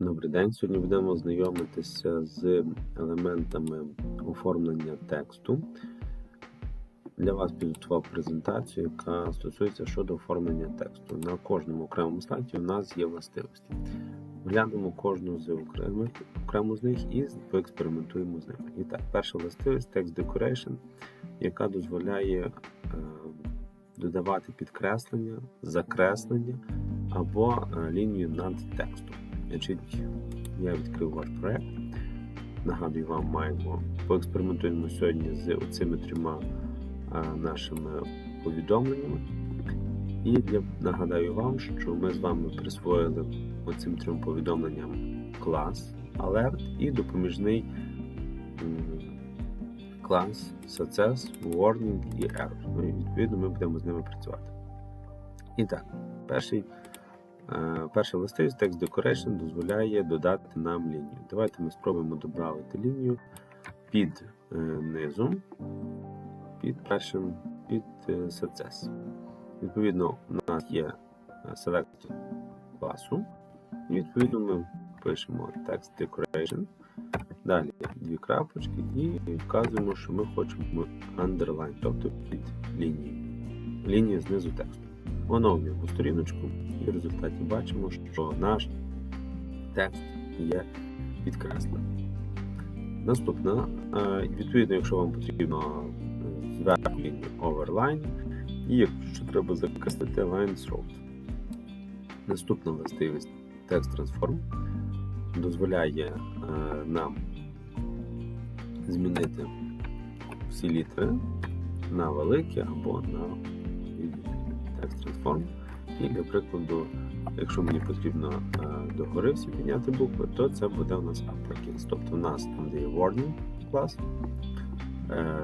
Добрий день. Сьогодні будемо знайомитися з елементами оформлення тексту. Для вас підготував презентацію, яка стосується щодо оформлення тексту. На кожному окремому слайді у нас є властивості. Глянемо кожну з окремих, окрему з них і поекспериментуємо з ними. І так, перша властивість Text Decoration, яка дозволяє е, додавати підкреслення, закреслення або е, лінію над текстом. Значить, я відкрив ваш проект. Нагадую вам, маємо поекспериментуємо сьогодні з цими трьома а, нашими повідомленнями. І для, нагадаю вам, що ми з вами присвоїли оцим трьом повідомленням клас Alert і допоміжний клас Success, Warning і Error. Ну, і відповідно ми будемо з ними працювати. І так, перший. Е, Перша властивість Text Decoration дозволяє додати нам лінію. Давайте ми спробуємо додати лінію під е, низом, під першим під е, CSS. Відповідно, у нас є селект класу, і відповідно ми пишемо Text Decoration. Далі дві крапочки і вказуємо, що ми хочемо underline, тобто під лінію. Лінія знизу тексту. Оновлюємо сторіночку і в результаті бачимо, що наш текст є підкреслений. Наступна, е, відповідно, якщо вам потрібно е, зверху overline, і якщо треба закреслити line throat. Наступна властивість Text Transform дозволяє е, нам змінити всі літери на великі або на Text Transform. І для прикладу, якщо мені потрібно е, догори всі підняти букви, то це буде у нас uppercase. Тобто у нас там, де є warning клас, е,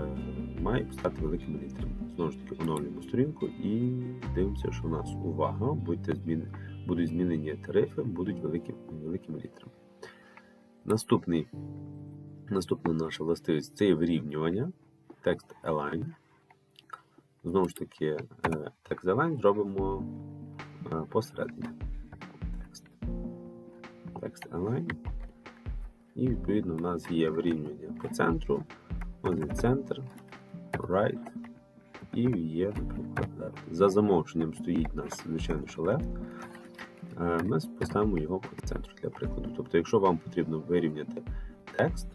має стати великими літерами. Знову ж таки, оновлюємо сторінку і дивимося, що у нас увага, змін... будуть змінені тарифи, будуть великі, великими літерами. Наступний, наступна наша властивість це є вирівнювання, текст align. Знову ж таки, е, текст align зробимо е, посередині. Текст. Текст align. І відповідно у нас є вирівнювання по центру, один центр, right. І є, наприклад. За замовченням стоїть у нас, звичайно, що left. Е, Ми поставимо його по центру для прикладу. Тобто, якщо вам потрібно вирівняти текст,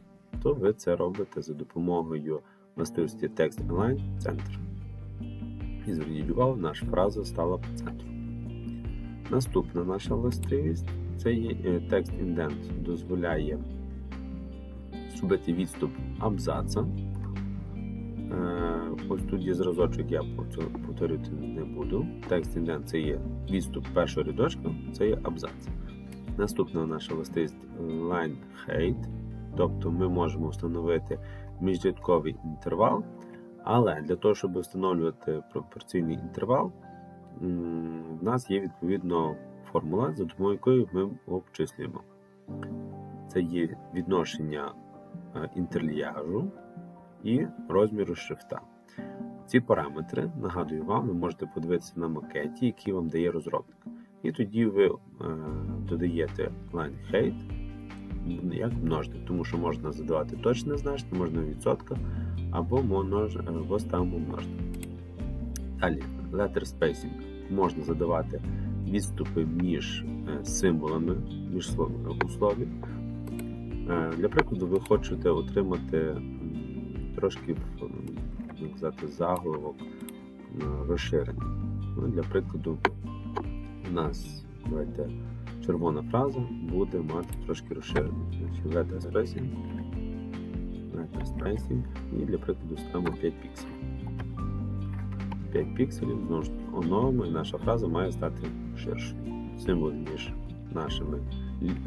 то ви це робите за допомогою властивості Text Align центр. І зверніть увагу, наша фраза стала по центру. Наступна наша властивість це є е, текст індент, дозволяє зробити відступ абзаца. Е, Ось тут є зразочок, я повторювати не буду. Текст індент це є відступ першого рядочка, це є абзац. Наступна наша властивість line height, тобто ми можемо встановити міжрядковий інтервал. Але для того, щоб встановлювати пропорційний інтервал, в нас є відповідно формула, за допомогою якої ми обчислюємо. Це є відношення інтерліяжу і розміру шрифта. Ці параметри, нагадую вам, ви можете подивитися на макеті, який вам дає розробник. І тоді ви е, додаєте line height як множник, тому що можна задавати точне значення, можна відсотка або множ... або ставимо множник. Далі, letter spacing. Можна задавати відступи між символами між словами у слові. Для прикладу, ви хочете отримати трошки як казати, заголовок розширений. Ну, Для прикладу, у нас давайте, червона фраза буде мати трошки розширений. Значить, letter spacing letter spacing і для прикладу ставимо 5 пікселів. 5 пікселів, знову ж таки, оновимо, і наша фраза має стати ширшою. Символ між нашими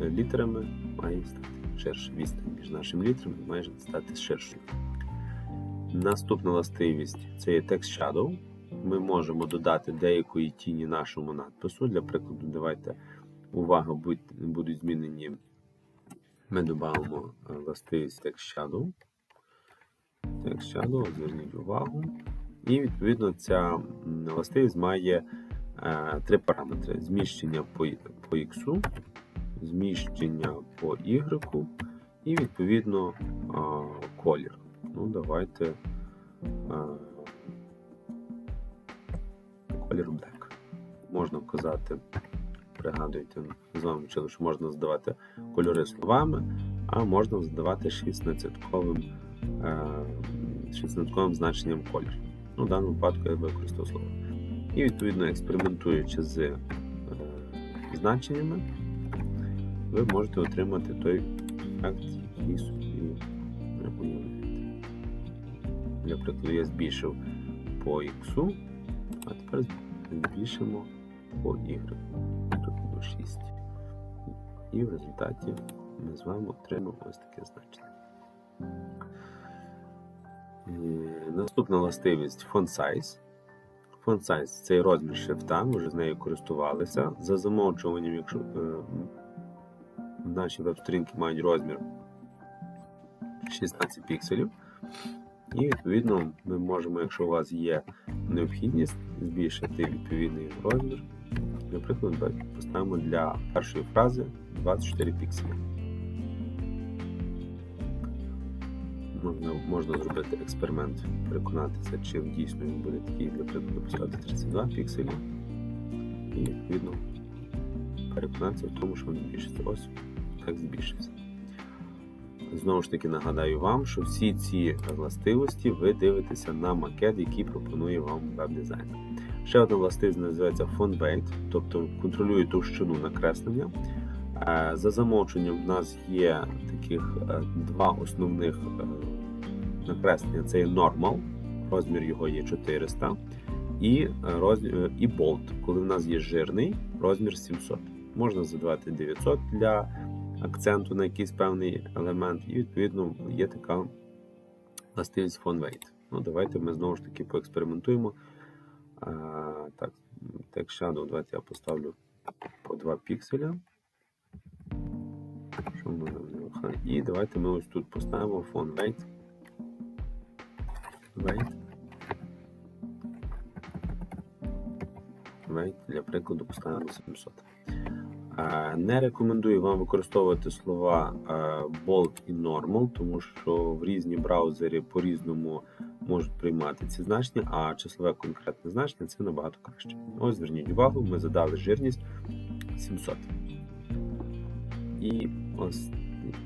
літерами має стати ширше. Відстань між нашими літерами має стати ширшою. Наступна властивість це є Text Shadow. Ми можемо додати деякої тіні нашому надпису. Для прикладу, давайте увага, будуть змінені ми додамо властивість Text Shadow. Text Shadow, зверніть увагу. І відповідно ця властивість має е, три параметри: зміщення по, по X, зміщення по Y і відповідно а, колір. Ну, давайте а, колір Black. Можна вказати, пригадуйте, з вами вчили, що можна здавати кольори словами, а можна здавати 16-ковим, е, 16-ковим значенням колір. Ну, в даному випадку я використав слово. І відповідно експериментуючи з е, значеннями, ви можете отримати той ефект, який собі уявляєте. Для прикладу, я збільшив по X, а тепер збільшимо по Y. 6. І в результаті ми з вами отримаємо ось таке значення. Е, Наступна властивість font size. Font size це розмір шрифта, ми вже з нею користувалися. За замовчуванням, якщо е, наші веб-сторінки мають розмір 16 пікселів. І відповідно ми можемо, якщо у вас є необхідність, збільшити відповідний розмір. Наприклад, поставимо для першої фрази 24 пікселі. Можна, можна зробити експеримент, переконатися, чи дійсно він буде такий, для прикладу, поставити 32 пікселі. І відповідно переконатися в тому, що він збільшиться. Ось так збільшився. Знову ж таки нагадаю вам, що всі ці властивості ви дивитеся на макет, який пропонує вам веб-дизайнер. Ще одна властивість називається weight, тобто контролює товщину накреслення. Е, За замовченням в нас є таких е, два основних е, накреслення: це є normal, розмір його є 400, і, роз... і bold, коли в нас є жирний розмір 700. Можна задавати 900 для акценту на якийсь певний елемент, і відповідно є така властивість weight. Ну, Давайте ми знову ж таки поекспериментуємо. Так, Text Shadow, давайте я поставлю по 2 пікселя. Що ми? І давайте ми ось тут поставимо font weight. Weight. Weight, для прикладу, поставимо 700. Е, Не рекомендую вам використовувати слова bold і normal, тому що в різні браузери по-різному можуть приймати ці значення, а числове конкретне значення це набагато краще. Ось зверніть увагу, ми задали жирність 700. І ось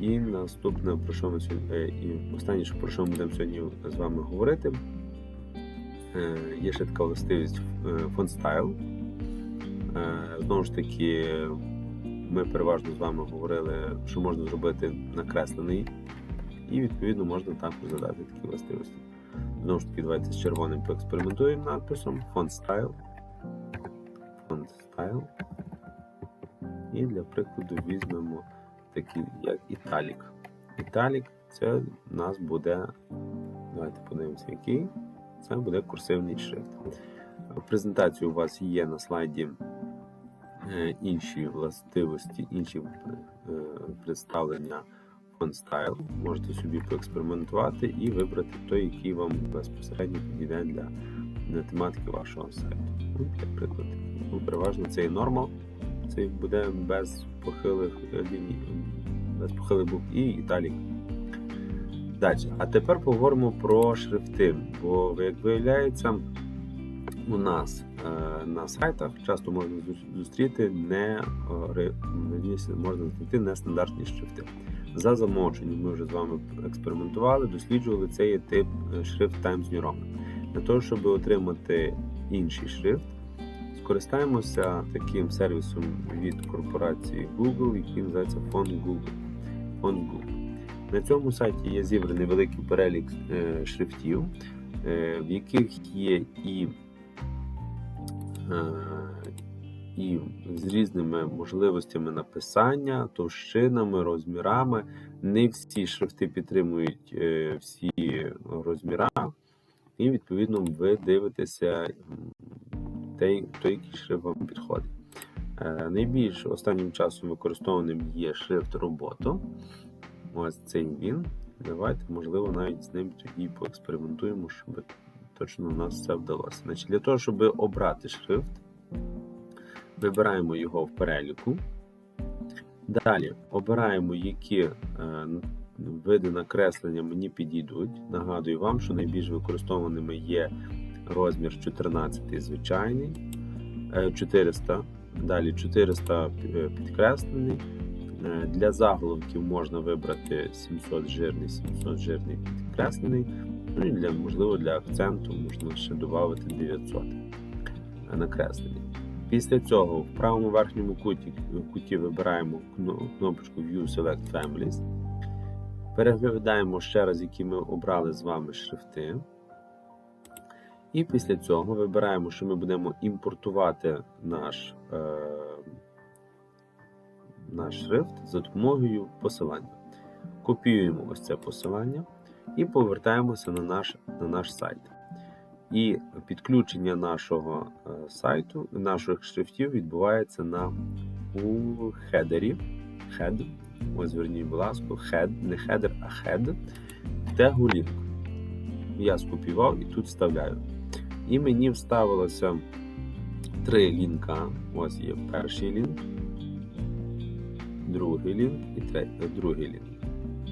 і наступне, про що ми сьогодні, е, і останнє, про що ми будемо сьогодні з вами говорити, е, є ще така властивість font style. Е, Знову ж таки, ми переважно з вами говорили, що можна зробити накреслений, і відповідно можна також задати такі властивості. Знову ж таки, давайте з червоним поекспериментуємо надписом Font Style. Font Style. І для прикладу візьмемо такий, як Italic. Italic це у нас буде, давайте подивимося, який. Це буде курсивний шрифт. В презентації у вас є на слайді е, інші властивості, інші е, представлення font style. Можете собі поекспериментувати і вибрати той, який вам безпосередньо підійде для, для тематики вашого сайту. Ну, для прикладу, ну, переважно це і normal, це буде без похилих ліній, без похилих букв і італік. Далі. А тепер поговоримо про шрифти, бо, як виявляється, у нас е, на сайтах часто можна зустріти не е, можна знайти нестандартні шрифти. За замовченням ми вже з вами експериментували, досліджували цей тип е, шрифт Times New Roman. Для того, щоб отримати інший шрифт, скористаємося таким сервісом від корпорації Google, який називається Font Google. Font Google. На цьому сайті є зібраний великий перелік е, шрифтів, е, в яких є і, і з різними можливостями написання, товщинами, розмірами. Не всі шрифти підтримують е, всі розміра, і відповідно ви дивитеся той, який шрифт вам підходить. Е, Найбільш останнім часом використованим є шрифт роботу. Ось цей він. Давайте, можливо, навіть з ним тоді поекспериментуємо, щоб точно у нас це вдалося. Значить, Для того, щоб обрати шрифт, вибираємо його в переліку. Далі обираємо, які е, види накреслення мені підійдуть. Нагадую вам, що найбільш використовуваними є розмір 14 звичайний, е, 400, далі 400 підкреслений. Е, Для заголовків можна вибрати 700 жирний, 700 жирний підкреслений. Ну і для, можливо, для акценту можна ще додати 900 накреслення. Після цього в правому верхньому куті, куті вибираємо кнопочку View Select Families. Переглядаємо ще раз, які ми обрали з вами шрифти. І після цього вибираємо, що ми будемо імпортувати наш, е, наш шрифт за допомогою посилання. Копіюємо ось це посилання і повертаємося на наш, на наш сайт. І підключення нашого е, сайту, наших шрифтів відбувається на у хедері. Head. Ось зверніть, будь ласка, head, не header, а head. Тегу link. Я скопіював і тут вставляю. І мені вставилося три лінка. Ось є перший лінк, другий лінк і третій, другий лінк.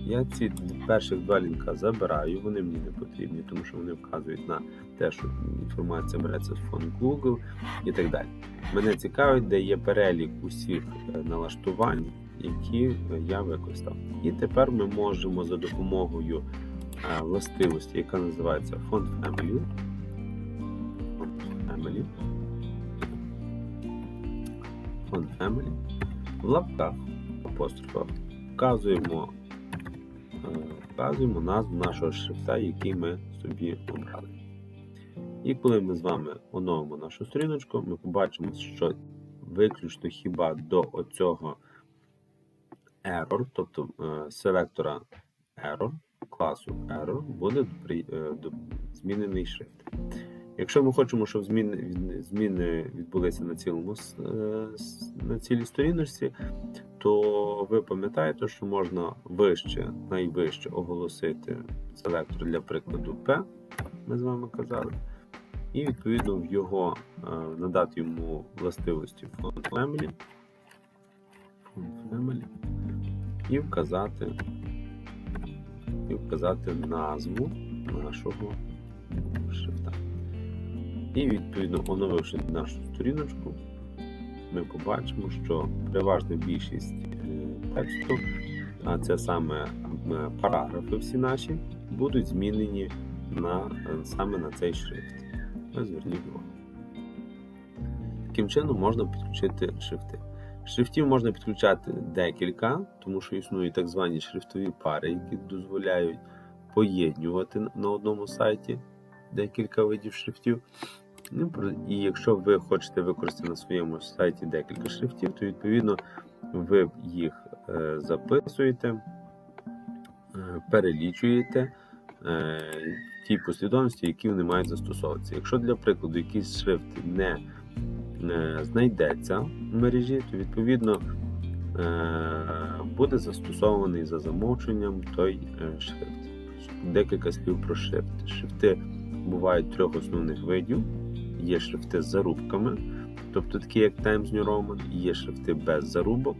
Я ці перших два лінка забираю, вони мені не потрібні, тому що вони вказують на те, що інформація береться з фонд Google і так далі. Мене цікавить, де є перелік усіх е, налаштувань, які е, я використав. І тепер ми можемо за допомогою е, властивості, яка називається Font Family. Font Family. Font Family. В лапках апострофа вказуємо вказуємо назву нашого шрифта, який ми собі обрали. І коли ми з вами оновимо нашу сторіночку, ми побачимо, що виключно хіба до оцього error, тобто е, селектора error, класу error, буде е, змінений шрифт. Якщо ми хочемо, щоб зміни, зміни відбулися на цілому е, на цілій сторіночці, то ви пам'ятаєте, що можна вище, найвище оголосити селектор для прикладу P, ми з вами казали, і відповідно в його е, надати йому властивості Font Family, Font Family і вказати, і вказати назву нашого шрифта. І відповідно оновивши нашу сторіночку, ми побачимо, що переважна більшість е, тексту, а це саме е, параграфи всі наші, будуть змінені на, е, саме на цей шрифт. Зверніть увагу. Таким чином можна підключити шрифти. Шрифтів можна підключати декілька, тому що існують так звані шрифтові пари, які дозволяють поєднувати на- на одному сайті декілька видів шрифтів. І якщо ви хочете використати на своєму сайті декілька шрифтів, то відповідно ви їх е, записуєте, е, перелічуєте е, в тій послідовності, які вони мають застосовуватися. Якщо для прикладу якийсь шрифт не знайдеться в мережі, то відповідно буде застосований за замовченням той шрифт. Декілька слів про шрифт. Шрифти бувають трьох основних видів. Є шрифти з зарубками, тобто такі як Times New Roman, є шрифти без зарубок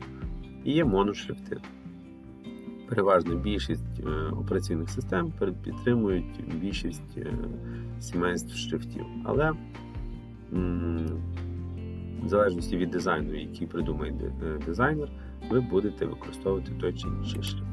і є моношрифти. Переважна більшість е, операційних систем підтримують більшість е, сімейств шрифтів. Але в залежності від дизайну, який придумає е, дизайнер, ви будете використовувати той чи інший шрифт.